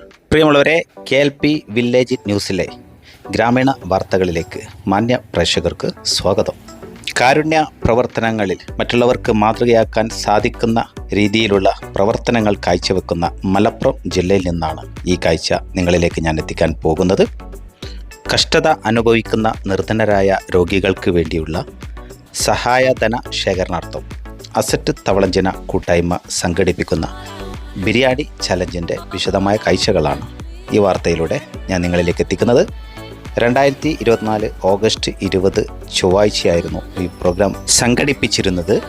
പ്രിയമുള്ളവരെ K L P village ന്യൂസിലെ ഗ്രാമീണ വാർത്തകളിലേക്ക് മാന്യ പ്രേക്ഷകർക്ക് സ്വാഗതം. കാരുണ്യ പ്രവർത്തനങ്ങളിൽ മറ്റുള്ളവർക്ക് മാതൃകയാക്കാൻ സാധിക്കുന്ന രീതിയിലുള്ള പ്രവർത്തനങ്ങൾ കാഴ്ചവെക്കുന്ന മലപ്പുറം ജില്ലയിൽ നിന്നാണ് ഈ കാഴ്ച നിങ്ങളിലേക്ക് ഞാൻ എത്തിക്കാൻ പോകുന്നത്. കഷ്ടത അനുഭവിക്കുന്ന നിർധനരായ രോഗികൾക്ക് വേണ്ടിയുള്ള സഹായധന ശേഖരണാർത്ഥം അസറ്റ് തവളഞ്ചന കൂട്ടായ്മ സംഘടിപ്പിക്കുന്ന ബിരിയാണി ചലഞ്ചിന്റെ വിശദമായ കാഴ്ചകളാണ് ഈ വാർത്തയിലൂടെ ഞാൻ നിങ്ങളിലേക്ക് എത്തിക്കുന്നത്. രണ്ടായിരത്തി ഇരുപത്തിനാല് ഓഗസ്റ്റ് ഇരുപത് ചൊവ്വാഴ്ചയായിരുന്നു ഈ പ്രോഗ്രാം സംഘടിപ്പിച്ചിരുന്നത്.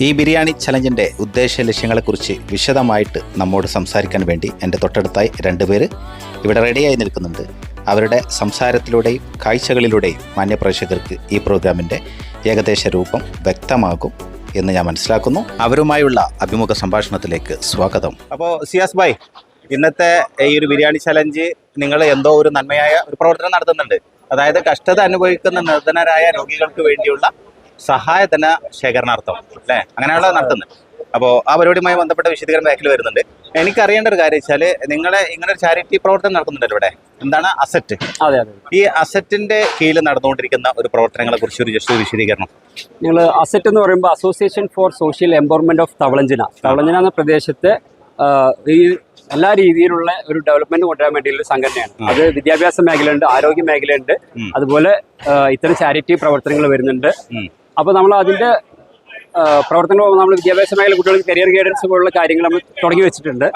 ഈ ബിരിയാണി ചലഞ്ചിന്റെ ഉദ്ദേശ ലക്ഷ്യങ്ങളെക്കുറിച്ച് വിശദമായിട്ട് നമ്മോട് സംസാരിക്കാൻ വേണ്ടി എന്റെ തൊട്ടടുത്തായി രണ്ടുപേർ ഇവിടെ റെഡിയായി നിൽക്കുന്നുണ്ട്. അവരുടെ സംസാരത്തിലൂടെയും കാഴ്ചകളിലൂടെയും മാന്യപ്രേക്ഷകർക്ക് ഈ പ്രോഗ്രാമിന്റെ ഏകദേശ രൂപം വ്യക്തമാകും. എന്ന് ഞാൻ മനസ്സിലാക്കുന്നു. അവരുമായുള്ള അഭിമുഖ സംഭാഷണത്തിലേക്ക് സ്വാഗതം. അപ്പോൾ സിയാസ് ഭായ് ഇന്നത്തെ ഈ ഒരു ബിരിയാണി ചലഞ്ച് നിങ്ങൾ എന്തോ ഒരു നന്മയായ ഒരു പ്രവർത്തനം നടത്തുന്നുണ്ട്. അതായത് കഷ്ടത അനുഭവിക്കുന്ന നിർധനരായ രോഗികൾക്ക് വേണ്ടിയുള്ള സഹായധന ശേഖരണാർത്ഥം അല്ലേ? അങ്ങനെയുള്ള നടത്തുന്നത് അപ്പോൾ ആ പരിപാടിയുമായി ബന്ധപ്പെട്ട വിശദീകരണം ബാക്കിൽ വരുന്നുണ്ട്. എനിക്കറിയേണ്ട ഒരു കാര്യം വെച്ചാൽ നിങ്ങളെ ഇങ്ങനെ ഒരു ചാരിറ്റി പ്രവർത്തനം നടത്തുന്നുണ്ടല്ലോ ഇവിടെ. എന്താണ്? അസറ്റ്. അതെ അതെ. ഈ അസറ്റിന്റെ കീഴിൽ നടന്നുകൊണ്ടിരിക്കുന്ന ഒരു പ്രവർത്തനങ്ങളെ കുറിച്ച് ഒരു ജസ്റ്റ് വിശദീകരണം. നിങ്ങൾ അസറ്റ് എന്ന് പറയുമ്പോൾ association for social empowerment of തവളഞ്ചിന. തവളഞ്ചിന എന്ന പ്രദേശത്ത് ഈ എല്ലാ രീതിയിലുള്ള ഒരു ഡെവലപ്മെന്റ് കൊണ്ടുവരാൻ വേണ്ടിയുള്ള സംഘടനയാണ്. അത് വിദ്യാഭ്യാസ മേഖലയുണ്ട് ആരോഗ്യ മേഖലയുണ്ട്. അതുപോലെ ഇത്തരം ചാരിറ്റി പ്രവർത്തനങ്ങൾ വരുന്നുണ്ട്. അപ്പോൾ നമ്മൾ അതിന്റെ പ്രവർത്തനങ്ങൾ നമ്മൾ വിദ്യാഭ്യാസ മേഖല കുട്ടികൾക്ക് കരിയർ ഗൈഡൻസ് പോലുള്ള കാര്യങ്ങൾ നമ്മൾ തുടങ്ങി വെച്ചിട്ടുണ്ട്.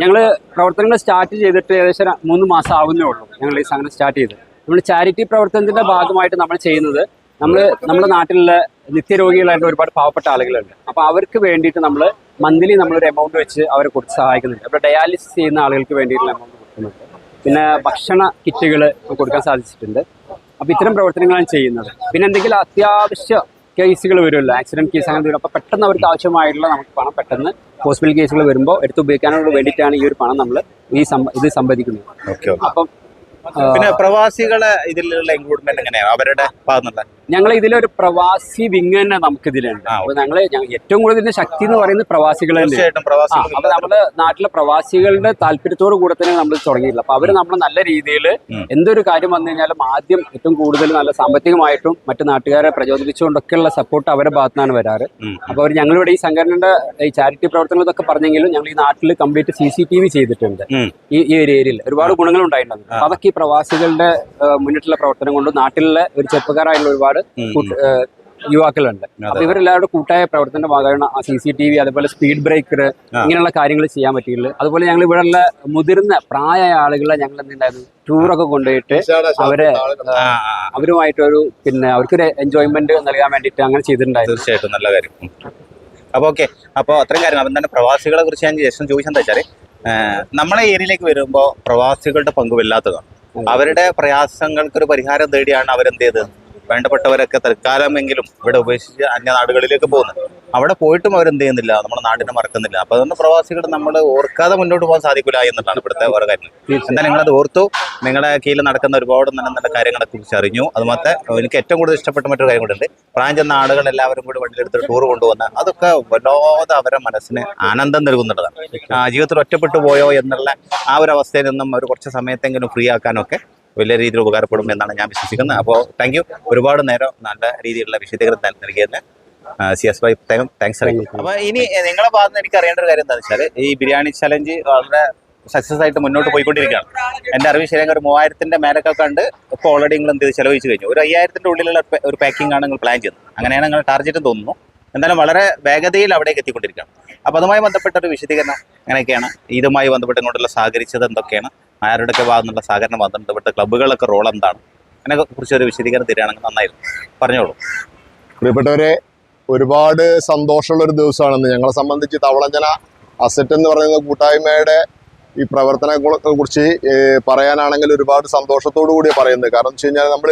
ഞങ്ങൾ പ്രവർത്തനങ്ങൾ സ്റ്റാർട്ട് ചെയ്തിട്ട് ഏകദേശം മൂന്ന് മാസം ആവുന്നേ ഉള്ളൂ ഞങ്ങൾ ഈ സംഘടന സ്റ്റാർട്ട് ചെയ്ത്. നമ്മൾ ചാരിറ്റി പ്രവർത്തനത്തിന്റെ ഭാഗമായിട്ട് നമ്മൾ ചെയ്യുന്നത് നമ്മൾ നമ്മുടെ നാട്ടിലുള്ള നിത്യരോഗികളായിട്ട് ഒരുപാട് പാവപ്പെട്ട ആളുകളുണ്ട്. അപ്പോൾ അവർക്ക് വേണ്ടിയിട്ട് നമ്മൾ മന്ത്ലി നമ്മളൊരു എമൗണ്ട് വെച്ച് അവരെ കൊടുത്ത് സഹായിക്കുന്നുണ്ട്. അപ്പോൾ ഡയാലിസിസ് ചെയ്യുന്ന ആളുകൾക്ക് വേണ്ടിയിട്ടുള്ള എമൗണ്ട് കൊടുക്കുന്നുണ്ട്. പിന്നെ ഭക്ഷണ കിറ്റുകൾ കൊടുക്കാൻ സാധിച്ചിട്ടുണ്ട്. അപ്പോൾ ഇത്തരം പ്രവർത്തനങ്ങളാണ് ചെയ്യുന്നത്. പിന്നെ എന്തെങ്കിലും അത്യാവശ്യ കേസുകൾ വരുമല്ലോ. ആക്സിഡന്റ് കേസ് അങ്ങനെ വരും അപ്പോൾ പെട്ടെന്ന് അവർക്ക് ആവശ്യമായിട്ടുള്ള നമുക്ക് പണം പെട്ടെന്ന് ഹോസ്പിറ്റൽ കേസുകൾ വരുമ്പോൾ എടുത്ത് ഉപയോഗിക്കാനോട് വേണ്ടിയിട്ടാണ് ഈ ഒരു പണം നമ്മൾ ഈ ഇത് ഓക്കെ അപ്പം പിന്നെ പ്രവാസികളെ ഇതിലുള്ള ഇൻക്ലൂഡ്മെന്റ് എങ്ങനെയാണ് അവരുടെ ഭാഗത്തുനിന്നുള്ള ഞങ്ങൾ ഇതിലൊരു പ്രവാസി വിങ് തന്നെ നമുക്ക് ഇതിലുണ്ട് അപ്പൊ ഞങ്ങൾ ഏറ്റവും കൂടുതൽ ഇതിന്റെ ശക്തി എന്ന് പറയുന്നത് പ്രവാസികൾ അപ്പൊ നമ്മുടെ നാട്ടിലെ പ്രവാസികളുടെ താല്പര്യത്തോട് കൂടെ തന്നെ നമ്മൾ തുടങ്ങിയില്ല അപ്പൊ അവർ നമ്മൾ നല്ല രീതിയിൽ എന്തൊരു കാര്യം വന്നു കഴിഞ്ഞാലും ആദ്യം ഏറ്റവും കൂടുതൽ നല്ല സാമ്പത്തികമായിട്ടും മറ്റു നാട്ടുകാരെ പ്രചോദിപ്പിച്ചുകൊണ്ടൊക്കെയുള്ള സപ്പോർട്ട് അവരുടെ ഭാഗത്തുനിന്നാണ് വരാറ്. അപ്പൊ അവർ ഞങ്ങളിവിടെ ഈ സംഘടനയുടെ ഈ ചാരിറ്റി പ്രവർത്തനങ്ങൾ ഇതൊക്കെ പറഞ്ഞെങ്കിലും ഞങ്ങൾ ഈ നാട്ടിൽ complete C C T V ചെയ്തിട്ടുണ്ട് ഈ ഈ ഒരു ഏരിയയിൽ ഒരുപാട് ഗുണങ്ങൾ ഉണ്ടായിട്ടുണ്ട് അതൊക്കെ ഈ പ്രവാസികളുടെ മുന്നിട്ടുള്ള പ്രവർത്തനം കൊണ്ട് നാട്ടിലെ ഒരു ചെറുപ്പക്കാരായിട്ടുള്ള ഒരുപാട് ആ, യുവാക്കളുണ്ട്. അപ്പൊ ഇവരെല്ലാവരുടെ കൂട്ടായ പ്രവർത്തന ഭാഗമാണ് സി സി ടി വി അതുപോലെ സ്പീഡ് ബ്രേക്കർ ഇങ്ങനെയുള്ള കാര്യങ്ങൾ ചെയ്യാൻ പറ്റിയുള്ളൂ അതുപോലെ ഞങ്ങൾ ഇവിടെയുള്ള മുതിർന്ന പ്രായമായ ആളുകളെ ഞങ്ങൾ എന്തുണ്ടായിരുന്നു ടൂറൊക്കെ കൊണ്ടുപോയിട്ട് അവരെ അവരുമായിട്ടൊരു പിന്നെ അവർക്കൊരു എൻജോയ്മെന്റ് നൽകാൻ വേണ്ടിയിട്ട് അങ്ങനെ ചെയ്തിട്ടുണ്ടായിരുന്നു. തീർച്ചയായിട്ടും നല്ല കാര്യം. അപ്പോൾ അപ്പൊ ഓക്കെ അപ്പോൾ അത്രയും കാര്യം അപ്പം തന്നെ പ്രവാസികളെ കുറിച്ച് ഞാൻ ജസ്റ്റ് ചോദിച്ചെന്താ വെച്ചാൽ നമ്മളെ ഏരിയയിലേക്ക് വരുമ്പോൾ പ്രവാസികളുടെ പങ്ക് വല്ലാത്തതാണ്. അവരുടെ പ്രയാസങ്ങൾക്ക് ഒരു പരിഹാരം തേടിയാണ് അവരെന്ത് ചെയ്തത്? വേണ്ടപ്പെട്ടവരൊക്കെ തൽക്കാലമെങ്കിലും ഇവിടെ ഉപേക്ഷിച്ച് അന്യനാടുകളിലേക്ക് പോകുന്നു. അവിടെ പോയിട്ടും അവരെന്ത് ചെയ്യുന്നില്ല നമ്മുടെ നാടിനെ മറക്കുന്നില്ല. അപ്പൊ അതുകൊണ്ട് പ്രവാസികൾ നമ്മൾ ഓർക്കാതെ മുന്നോട്ട് പോകാൻ സാധിക്കില്ല എന്നുള്ളതാണ് ഇവിടുത്തെ ഓരോ കാര്യം. എന്താ നിങ്ങളത് ഓർത്തു. നിങ്ങളുടെ കീഴിൽ നടക്കുന്ന ഒരുപാട് നല്ല നല്ല കാര്യങ്ങളെ കുറിച്ച് അറിഞ്ഞു. അതുമാത്ര എനിക്ക് ഏറ്റവും കൂടുതൽ ഇഷ്ടപ്പെട്ട മറ്റൊരു കാര്യം കൂടെ ഉണ്ട് പ്രായം ചെന്ന ആളുകൾ എല്ലാവരും കൂടി വണ്ടിയെടുത്ത് ടൂർ കൊണ്ടുവന്ന അതൊക്കെ വല്ലാതെ അവരെ മനസ്സിന് ആനന്ദം നൽകുന്നുള്ളതാണ്. ജീവിതത്തിൽ ഒറ്റപ്പെട്ടു പോയോ എന്നുള്ള ആ ഒരു അവസ്ഥയിൽ നിന്നും അവർ കുറച്ച് സമയത്തെങ്കിലും ഫ്രീ ആക്കാനൊക്കെ വലിയ രീതിയിൽ ഉപകാരപ്പെടും എന്നാണ് ഞാൻ വിശ്വസിക്കുന്നത്. അപ്പോൾ താങ്ക് യു ഒരുപാട് നേരം നല്ല രീതിയിലുള്ള വിശദീകരണം നൽ- നൽകിയതിന് സി എസ് വൈ താങ്ക്സ് അറിയിക്കും അപ്പൊ ഇനി നിങ്ങളെ ഭാഗത്ത് എനിക്ക് അറിയേണ്ട ഒരു കാര്യം എന്താണെന്ന് വെച്ചാൽ ഈ ബിരിയാണി ചലഞ്ച് വളരെ സക്സസ് ആയിട്ട് മുന്നോട്ട് പോയിക്കൊണ്ടിരിക്കുകയാണ്. എന്റെ അറിവ് ശരിയാണ് ഒരു മൂവായിരത്തിന്റെ മേലൊക്കെ കണ്ട് ഇപ്പോൾ ഓൾറെഡി നിങ്ങൾ എന്ത് ചെയ്ത്? ചെലവഴിച്ച് കഴിഞ്ഞു. ഒരു അയ്യായിരത്തിന്റെ ഉള്ളിലുള്ള ഒരു പാക്കിംഗ് ആണ് നിങ്ങൾ പ്ലാൻ ചെയ്യുന്നത്. അങ്ങനെയാണ് നിങ്ങൾ ടാർഗറ്റ് തോന്നുന്നു. എന്തായാലും വളരെ വേഗതയിൽ അവിടേക്ക് എത്തിക്കൊണ്ടിരിക്കുകയാണ്. അപ്പോൾ അതുമായി ബന്ധപ്പെട്ട ഒരു വിശദീകരണം എങ്ങനെയൊക്കെയാണ്? ഇതുമായി ബന്ധപ്പെട്ട് ഇങ്ങോട്ടുള്ള സഹകരിച്ചത് എന്തൊക്കെയാണ്? ആരുടെയൊക്കെ ഭാഗത്തുള്ള സഹകരണം ഇവിടുത്തെ ക്ലബ്ബുകളൊക്കെ റോൾ എന്താണ്? അതിനെ കുറിച്ച് ഒരു വിശദീകരണം തരികയാണെങ്കിൽ നന്നായിരുന്നു. പറഞ്ഞോളൂ. പ്രിയപ്പെട്ടവരെ ഒരുപാട് സന്തോഷമുള്ള ഒരു ദിവസമാണെന്ന്. ഞങ്ങളെ സംബന്ധിച്ച് തവളഞ്ചന അസറ്റ് എന്ന് പറയുന്ന കൂട്ടായ്മയുടെ ഈ പ്രവർത്തനങ്ങളെ കുറിച്ച് പറയാനാണെങ്കിൽ ഒരുപാട് സന്തോഷത്തോടു കൂടി പറയുന്നത്. കാരണം വെച്ച് കഴിഞ്ഞാൽ നമ്മൾ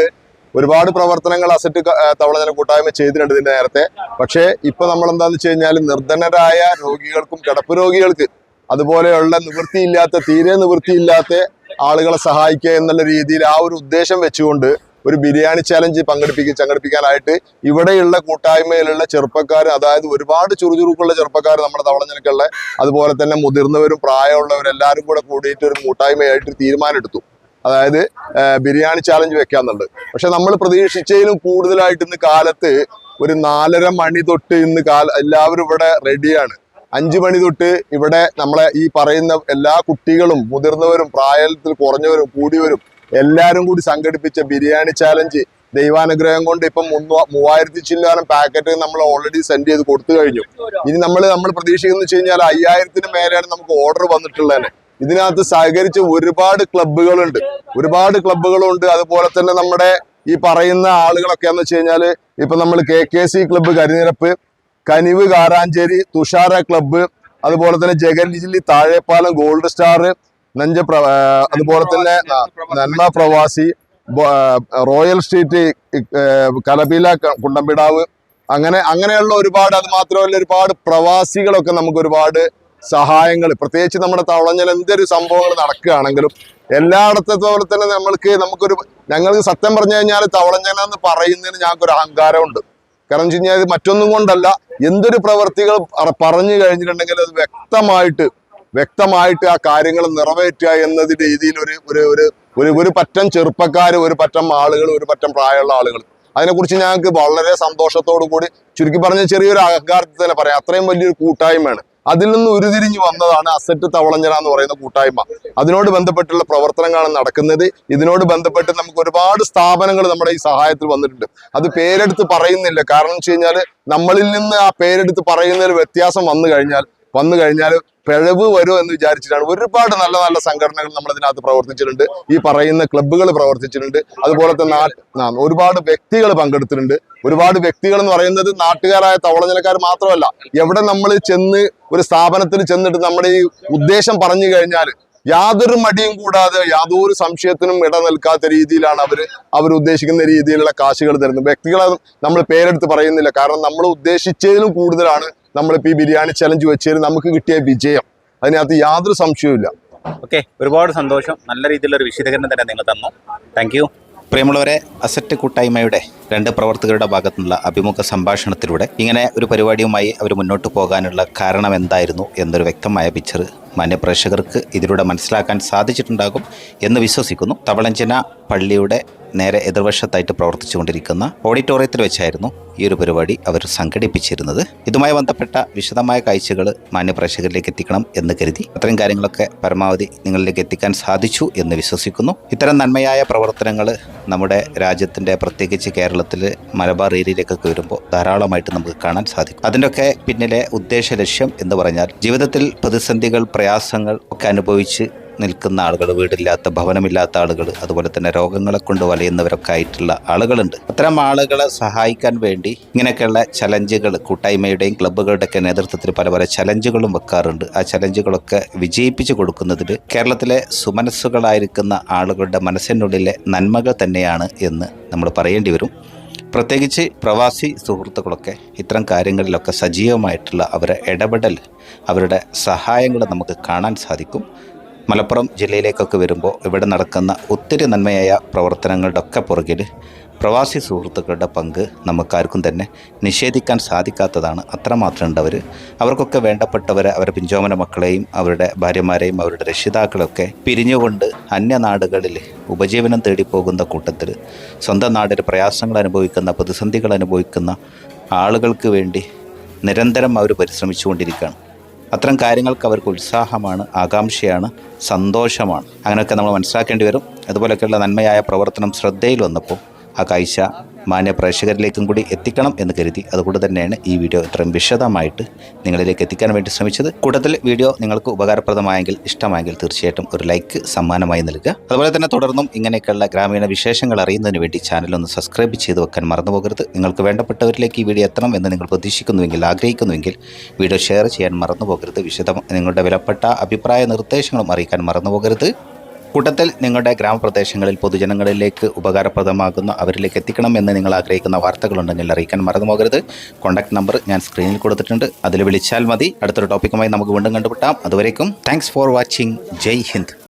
ഒരുപാട് പ്രവർത്തനങ്ങൾ അസറ്റ് തവളജന കൂട്ടായ്മ ചെയ്തിട്ടുണ്ട് ഇതിന്റെ നേരത്തെ. പക്ഷേ ഇപ്പൊ നമ്മൾ എന്താന്ന് വെച്ച് കഴിഞ്ഞാൽ നിർധനരായ രോഗികൾക്കും കിടപ്പ് രോഗികൾക്ക് അതുപോലെയുള്ള നിവൃത്തിയില്ലാത്ത തീരെ നിവൃത്തിയില്ലാത്ത ആളുകളെ സഹായിക്കുക എന്നുള്ള രീതിയിൽ ആ ഒരു ഉദ്ദേശം വെച്ചുകൊണ്ട് ഒരു ബിരിയാണി ചലഞ്ച് പങ്കെടുപ്പിക്കുക സംഘടിപ്പിക്കാനായിട്ട് ഇവിടെയുള്ള കൂട്ടായ്മയിലുള്ള ചെറുപ്പക്കാർ അതായത് ഒരുപാട് ചുറുചുറുക്കുള്ള ചെറുപ്പക്കാർ നമ്മുടെ തവളഞ്ഞിലക്കുള്ള അതുപോലെ തന്നെ മുതിർന്നവരും പ്രായമുള്ളവരും എല്ലാവരും കൂടെ കൂടിയിട്ട് ഒരു കൂട്ടായ്മയായിട്ട് തീരുമാനമെടുത്തു. അതായത് ബിരിയാണി ചാലഞ്ച് വെക്കാന്നുണ്ട് പക്ഷെ നമ്മൾ പ്രതീക്ഷിച്ചതിലും കൂടുതലായിട്ട് ഇന്ന് കാലത്ത് ഒരു നാലര മണി തൊട്ട് ഇന്ന് കാല എല്ലാവരും ഇവിടെ റെഡിയാണ് അഞ്ചു മണി തൊട്ട് ഇവിടെ നമ്മളെ ഈ പറയുന്ന എല്ലാ കുട്ടികളും മുതിർന്നവരും പ്രായത്തിൽ കുറഞ്ഞവരും കൂടിയവരും എല്ലാവരും കൂടി സംഘടിപ്പിച്ച ബിരിയാണി ചാലഞ്ച് ദൈവാനുഗ്രഹം കൊണ്ട് ഇപ്പം മൂവായിരത്തി ചില്ലാനം പാക്കറ്റ് നമ്മൾ ഓൾറെഡി സെൻഡ് ചെയ്ത് കൊടുത്തു കഴിഞ്ഞു. ഇനി നമ്മൾ നമ്മൾ പ്രതീക്ഷിക്കുന്നത് വെച്ച് കഴിഞ്ഞാൽ അയ്യായിരത്തിന് മേലെയാണ് നമുക്ക് ഓർഡർ വന്നിട്ടുള്ളത് ഇതിനകത്ത് സഹകരിച്ച് ഒരുപാട് ക്ലബ്ബുകളുണ്ട് ഒരുപാട് ക്ലബ്ബുകളുണ്ട് അതുപോലെ തന്നെ നമ്മുടെ ഈ പറയുന്ന ആളുകളൊക്കെ എന്ന് വെച്ച് കഴിഞ്ഞാൽ ഇപ്പൊ നമ്മൾ കെ കെ സി ക്ലബ്ബ് കരിനിരപ്പ് കനിവ് കാരാഞ്ചേരി തുഷാര ക്ലബ്ബ് അതുപോലെ തന്നെ ജഗൻജില്ലി താഴെപ്പാലം ഗോൾഡ് സ്റ്റാർ നെഞ്ച അതുപോലെ തന്നെ നന്മ പ്രവാസി റോയൽ സ്ട്രീറ്റ് കലബീല കുണ്ടമ്പിടാവ് അങ്ങനെ അങ്ങനെയുള്ള ഒരുപാട് അത് മാത്രമല്ല ഒരുപാട് പ്രവാസികളൊക്കെ നമുക്ക് ഒരുപാട് സഹായങ്ങൾ പ്രത്യേകിച്ച് നമ്മുടെ തവളഞ്ഞൽ എന്തൊരു സംഭവങ്ങൾ നടക്കുകയാണെങ്കിലും എല്ലായിടത്തെ പോലെ തന്നെ നമ്മൾക്ക് നമുക്കൊരു ഞങ്ങൾക്ക് സത്യം പറഞ്ഞു കഴിഞ്ഞാൽ തവളഞ്ഞല എന്ന് പറയുന്നതിന് ഞങ്ങൾക്കൊരു അഹങ്കാരമുണ്ട്. കാരണം വെച്ച് കഴിഞ്ഞാൽ മറ്റൊന്നും കൊണ്ടല്ല. എന്തൊരു പ്രവർത്തികൾ പറ- പറഞ്ഞു കഴിഞ്ഞിട്ടുണ്ടെങ്കിൽ അത് വ്യക്തമായിട്ട് വ്യക്തമായിട്ട് ആ കാര്യങ്ങൾ നിറവേറ്റുക എന്നതിന്റെ രീതിയിൽ ഒരു ഒരു ഒരു ഒരു ഒരു പറ്റം ചെറുപ്പക്കാർ ഒരു പറ്റം ആളുകൾ ഒരു പറ്റം പ്രായമുള്ള ആളുകൾ. അതിനെക്കുറിച്ച് ഞങ്ങൾക്ക് വളരെ സന്തോഷത്തോടു കൂടി ചുരുക്കി പറഞ്ഞ ചെറിയൊരു അഹങ്കാരത്തിൽ തന്നെ പറയാം. അത്രയും വലിയൊരു കൂട്ടായ്മയാണ്. അതിൽ നിന്ന് ഉരുതിരിഞ്ഞു വന്നതാണ് അസറ്റ് തവളഞ്ഞറ എന്ന് പറയുന്ന കൂട്ടായ്മ. അതിനോട് ബന്ധപ്പെട്ടുള്ള പ്രവർത്തനങ്ങളാണ് നടക്കുന്നത്. ഇതിനോട് ബന്ധപ്പെട്ട് നമുക്ക് ഒരുപാട് സ്ഥാപനങ്ങൾ നമ്മുടെ ഈ സഹായത്തിൽ വന്നിട്ടുണ്ട്. അത് പേരെടുത്ത് പറയുന്നില്ല. കാരണം വെച്ച് കഴിഞ്ഞാൽ നമ്മളിൽ നിന്ന് ആ പേരെടുത്ത് പറയുന്നതിൽ വ്യത്യാസം വന്നു കഴിഞ്ഞാൽ വന്നു കഴിഞ്ഞാൽ പിഴവ് വരും എന്ന് വിചാരിച്ചിട്ടാണ് ഒരുപാട് നല്ല നല്ല സംഘടനകൾ നമ്മൾ ഇതിനകത്ത് പ്രവർത്തിച്ചിട്ടുണ്ട്. ഈ പറയുന്ന ക്ലബ്ബുകൾ പ്രവർത്തിച്ചിട്ടുണ്ട്. അതുപോലെ തന്നെ ഒരുപാട് വ്യക്തികൾ പങ്കെടുത്തിട്ടുണ്ട്. ഒരുപാട് വ്യക്തികൾ എന്ന് പറയുന്നത് നാട്ടുകാരായ തവളനിലക്കാർ മാത്രമല്ല. എവിടെ നമ്മൾ ചെന്ന് ഒരു സ്ഥാപനത്തിൽ ചെന്നിട്ട് നമ്മുടെ ഈ ഉദ്ദേശം പറഞ്ഞു കഴിഞ്ഞാൽ യാതൊരു മടിയും കൂടാതെ യാതൊരു സംശയത്തിനും ഇട നിൽക്കാത്ത രീതിയിലാണ് അവർ അവർ ഉദ്ദേശിക്കുന്ന രീതിയിലുള്ള കാശുകൾ തരുന്നത്. വ്യക്തികളെ നമ്മൾ പേരെടുത്ത് പറയുന്നില്ല. കാരണം നമ്മൾ ഉദ്ദേശിച്ചതിലും കൂടുതലാണ് നമ്മളിപ്പോൾ ഈ ബിരിയാണി ചലഞ്ച് വെച്ചതിൽ നമുക്ക് കിട്ടിയ വിജയം. അതിനകത്ത് യാതൊരു സംശയവുമില്ല ഓക്കെ ഒരുപാട് സന്തോഷം. നല്ല രീതിയിലുള്ള ഒരു വിശദീകരണം തന്നെ നിങ്ങൾ തന്നു. താങ്ക് യു പ്രിയമുള്ളവരെ അസറ്റ് കൂട്ടായ്മയുടെ രണ്ട് പ്രവർത്തകരുടെ ഭാഗത്തുനിന്നുള്ള അഭിമുഖ സംഭാഷണത്തിലൂടെ ഇങ്ങനെ ഒരു പരിപാടിയുമായി അവർ മുന്നോട്ട് പോകാനുള്ള കാരണം എന്തായിരുന്നു എന്നൊരു വ്യക്തമായ പിക്ചർ മാന്യപ്രേക്ഷകർക്ക് ഇതിലൂടെ മനസ്സിലാക്കാൻ സാധിച്ചിട്ടുണ്ടാകും എന്ന് വിശ്വസിക്കുന്നു. തവളഞ്ചന പള്ളിയുടെ നേരെ എതിർവശത്തായിട്ട് പ്രവർത്തിച്ചുകൊണ്ടിരിക്കുന്ന ഓഡിറ്റോറിയത്തിൽ വെച്ചായിരുന്നു ഈ ഒരു പരിപാടി അവർ സംഘടിപ്പിച്ചിരുന്നത്. ഇതുമായി ബന്ധപ്പെട്ട വിശദമായ കാഴ്ചകൾ മാന്യപ്രേക്ഷകരിലേക്ക് എത്തിക്കണം എന്ന് കരുതി അത്തരം കാര്യങ്ങളൊക്കെ പരമാവധി നിങ്ങളിലേക്ക് എത്തിക്കാൻ സാധിച്ചു എന്ന് വിശ്വസിക്കുന്നു. ഇത്തരം നന്മയായ പ്രവർത്തനങ്ങൾ നമ്മുടെ രാജ്യത്തിന്റെ പ്രത്യേകിച്ച് കേരളത്തിൽ മലബാർ ഏരിയയിലേക്കൊക്കെ വരുമ്പോൾ ധാരാളമായിട്ട് നമുക്ക് കാണാൻ സാധിക്കും. അതിന്റെയൊക്കെ പിന്നിലെ ഉദ്ദേശ ലക്ഷ്യം എന്ന് പറഞ്ഞാൽ ജീവിതത്തിൽ പ്രതിസന്ധികൾ പ്രയാസങ്ങൾ ഒക്കെ അനുഭവിച്ച് നിൽക്കുന്ന ആളുകൾ വീടില്ലാത്ത ഭവനമില്ലാത്ത ആളുകൾ അതുപോലെ തന്നെ രോഗങ്ങളെ കൊണ്ട് വലയുന്നവരൊക്കെ ആയിട്ടുള്ള ആളുകളുണ്ട്. അത്തരം ആളുകളെ സഹായിക്കാൻ വേണ്ടി ഇങ്ങനെയൊക്കെയുള്ള ചലഞ്ചുകൾ കൂട്ടായ്മയുടെയും ക്ലബ്ബുകളുടെയൊക്കെ നേതൃത്വത്തിൽ പല പല ചലഞ്ചുകളും വെക്കാറുണ്ട്. ആ ചലഞ്ചുകളൊക്കെ വിജയിപ്പിച്ചു കൊടുക്കുന്നതിൽ കേരളത്തിലെ സുമനസ്സുകളായിരിക്കുന്ന ആളുകളുടെ മനസ്സിനുള്ളിലെ നന്മകൾ തന്നെയാണ് എന്ന് നമ്മൾ പറയേണ്ടി വരും. പ്രത്യേകിച്ച് പ്രവാസി സുഹൃത്തുക്കളൊക്കെ ഇത്തരം കാര്യങ്ങളിലൊക്കെ സജീവമായിട്ടുള്ള അവരുടെ ഇടപെടൽ അവരുടെ സഹായങ്ങൾ നമുക്ക് കാണാൻ സാധിക്കും. മലപ്പുറം ജില്ലയിലേക്കൊക്കെ വരുമ്പോൾ ഇവിടെ നടക്കുന്ന ഒത്തിരി നന്മയായ പ്രവർത്തനങ്ങളുടെ ഒക്കെ പുറകിൽ പ്രവാസി സുഹൃത്തുക്കളുടെ പങ്ക് നമുക്കാർക്കും തന്നെ നിഷേധിക്കാൻ സാധിക്കാത്തതാണ്. അത്രമാത്രം ഉണ്ടവർ അവർക്കൊക്കെ വേണ്ടപ്പെട്ടവരെ അവരുടെ പിഞ്ചോമന മക്കളെയും അവരുടെ ഭാര്യമാരെയും അവരുടെ രക്ഷിതാക്കളൊക്കെ പിരിഞ്ഞുകൊണ്ട് അന്യനാടുകളിൽ ഉപജീവനം തേടി പോകുന്ന കൂട്ടത്തിൽ സ്വന്തം നാടിൽ പ്രയാസങ്ങൾ അനുഭവിക്കുന്ന പ്രതിസന്ധികൾ അനുഭവിക്കുന്ന ആളുകൾക്ക് വേണ്ടി നിരന്തരം അവർ പരിശ്രമിച്ചുകൊണ്ടിരിക്കുകയാണ്. അത്തരം കാര്യങ്ങൾക്ക് അവർക്ക് ഉത്സാഹമാണ് ആകാംക്ഷയാണ് സന്തോഷമാണ്. അങ്ങനെയൊക്കെ നമ്മൾ മനസ്സിലാക്കേണ്ടി വരും. അതുപോലെയൊക്കെയുള്ള നന്മയായ പ്രവർത്തനം ശ്രദ്ധയിൽ വന്നപ്പോൾ ആ കാഴ്ച മാന്യ പ്രേക്ഷകരിലേക്കും കൂടി എത്തിക്കണം എന്ന് കരുതി. അതുകൊണ്ട് തന്നെയാണ് ഈ വീഡിയോ ഇത്രയും വിശദമായിട്ട് നിങ്ങളിലേക്ക് എത്തിക്കാൻ വേണ്ടി ശ്രമിച്ചത്. കൂട്ടത്തിൽ വീഡിയോ നിങ്ങൾക്ക് ഉപകാരപ്രദമായെങ്കിൽ ഇഷ്ടമായെങ്കിൽ തീർച്ചയായിട്ടും ഒരു ലൈക്ക് സമ്മാനമായി നൽകുക. അതുപോലെ തന്നെ തുടർന്നും ഇങ്ങനെയൊക്കെയുള്ള ഗ്രാമീണ വിശേഷങ്ങൾ അറിയുന്നതിന് വേണ്ടി ചാനൽ ഒന്ന് സബ്സ്ക്രൈബ് ചെയ്ത് വെക്കാൻ മറന്നുപോകരുത് നിങ്ങൾക്ക് വേണ്ടപ്പെട്ടവരിലേക്ക് ഈ വീഡിയോ എത്തണം എന്ന് നിങ്ങൾ പ്രതീക്ഷിക്കുന്നുവെങ്കിൽ ആഗ്രഹിക്കുന്നുവെങ്കിൽ വീഡിയോ ഷെയർ ചെയ്യാൻ മറന്നുപോകരുത് വിശദം നിങ്ങളുടെ വിലപ്പെട്ട അഭിപ്രായ നിർദ്ദേശങ്ങളും അറിയിക്കാൻ മറന്നു പോകരുത്. കൂട്ടത്തിൽ നിങ്ങളുടെ ഗ്രാമപ്രദേശങ്ങളിൽ പൊതുജനങ്ങളിലേക്ക് ഉപകാരപ്രദമാകുന്ന അവരിലേക്ക് എത്തിക്കണം എന്ന് നിങ്ങൾ ആഗ്രഹിക്കുന്ന വാർത്തകളുണ്ടെങ്കിൽ അറിയിക്കാൻ മറന്നു പോകരുത് കോൺടാക്ട് നമ്പർ ഞാൻ സ്ക്രീനിൽ കൊടുത്തിട്ടുണ്ട്. അതിൽ വിളിച്ചാൽ മതി. അടുത്തൊരു ടോപ്പിക്കുമായി നമുക്ക് വീണ്ടും കണ്ടുപിട്ടാം അതുവരേക്കും thanks for watching Jai Hind.